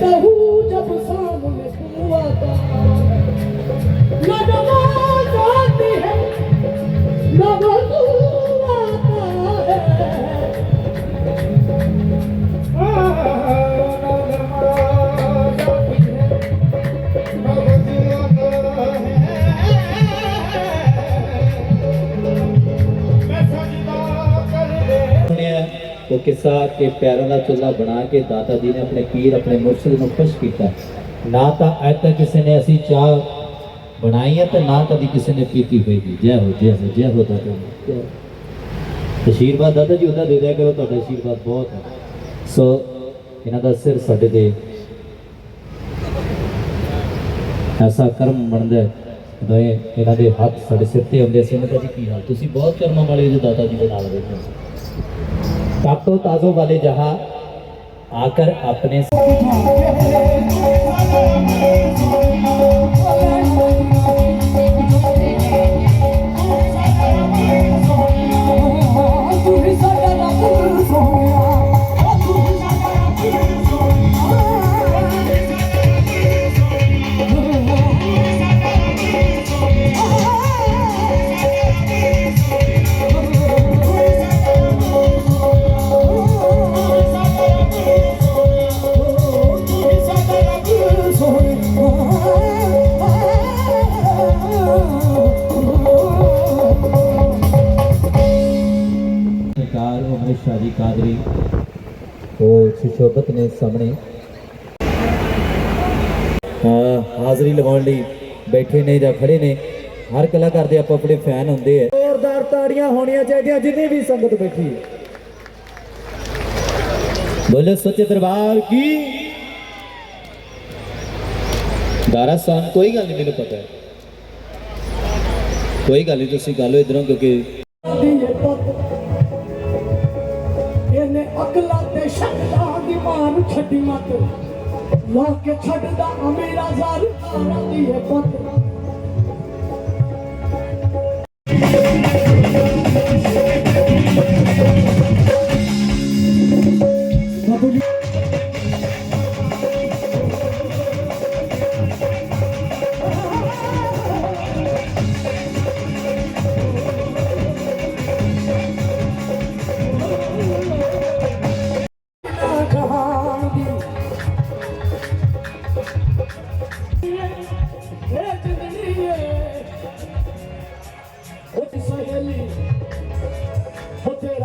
The hood. ਸੁਣਿਆ ਉਹ ਕਿੱਸਾ ਪੈਰਾਂ ਦਾ ਚੁੱਲ੍ਹਾ ਬਣਾ ਕੇ ਦਾਤਾ ਜੀ ਨੇ ਆਪਣੇ ਪੀਰ, ਆਪਣੇ ਮੁਰਸ਼ਿਦ ਨੂੰ ਖੁਸ਼ ਕੀਤਾ। ਨਾ ਤਾਂ ਅੱਜ ਤੱਕ ਕਿਸੇ ਨੇ ਅਸੀਂ ਚਾਹ ਬਣਾਈ ਹੈ ਤੇ ਨਾ ਕਦੀ ਕਿਸੇ ਨੇ ਪੀਤੀ ਹੋਏਗੀ ਜੈ। ਹੋ ਜੈ ਹੋ ਜੈ ਹੋ ਦਾਤਾ ਜੀ। ਤੇ ਆਸ਼ੀਰਵਾਦ ਦਾਦਾ ਜੀ ਉਹਦਾ ਦੇ ਦਿਆ ਕਰੋ, ਤੁਹਾਡਾ ਆਸ਼ੀਰਵਾਦ ਬਹੁਤ ਹੈ। ਸੋ ਇਹਨਾਂ ਦਾ ਸਿਰ ਸਾਡੇ ਤੇ ਐਸਾ ਕਰਮ ਬਣਦਾ ਹੈ ਇਹਨਾਂ ਦੇ ਹੱਥ ਸਾਡੇ ਸਿਰ ਤੇ ਆਉਂਦੇ ਸੀ ਉਹਨਾਂ ਦਾ ਜੀ, ਕੀ ਹਾਲ? ਤੁਸੀਂ ਬਹੁਤ ਕਰਮਾਂ ਵਾਲੇ ਹੋ ਜੋ ਦਾਤਾ ਜੀ ਦੇ ਨਾਲ ਬੈਠੇ ਹੋ तातो ताजों वाले जहां आकर अपने सरकार उमर शाही कादरी ਉਹ ਸੁਸ਼ੋਭਤ ਨੇ ਸਾਹਮਣੇ ਹਾਂ ਹਾਜ਼ਰੀ ਲਗਾਉਣ ਲਈ ਬੈਠੇ ਨੇ ਜਾਂ ਖੜੇ ਨੇ ਹਰ ਕਲਾਕਾਰ ਦੇ ਆਪੋ ਆਪਣੇ ਫੈਨ ਹੁੰਦੇ ਆ ਜ਼ੋਰਦਾਰ ਤਾੜੀਆਂ ਹੋਣੀਆਂ ਚਾਹੀਦੀਆਂ ਜਿੰਨੇ ਵੀ ਸੰਗਤ ਬੈਠੀ ਹੈ ਬੋਲੇ ਸੱਚੇ ਦਰਬਾਰ ਕੀ ਗਾਰਾ ਸਾਨ ਕੋਈ ਗੱਲ ਨਹੀਂ ਮੈਨੂੰ ਪਤਾ ਹੈ ਕੋਈ ਗੱਲ ਨਹੀਂ ਤੁਸੀਂ ਗੱਲ ਇਧਰੋਂ ਕਿਉਂਕਿ ਇਹਨੇ ਅਕਲਾਂ ਤੇ ਸ਼ਕਲਾਂ ਦੀ ਮਾਨ ਛੱਡੀ ਮਤ। ਲਾ ਕੇ ਛੱਡਦਾ ਆ ਮੇਰਾ ਜ਼ਰ ਆਰਾ ਦੀਏ ਪੁੱਤ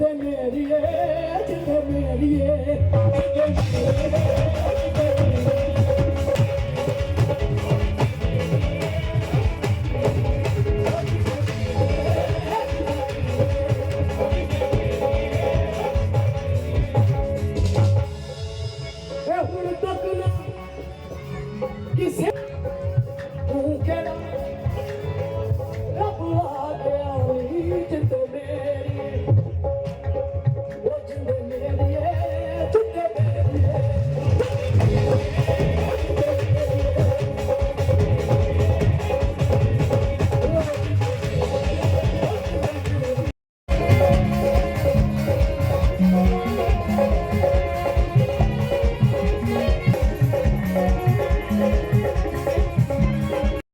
Eu não demeriye, git demeriye. Quisiera un quedar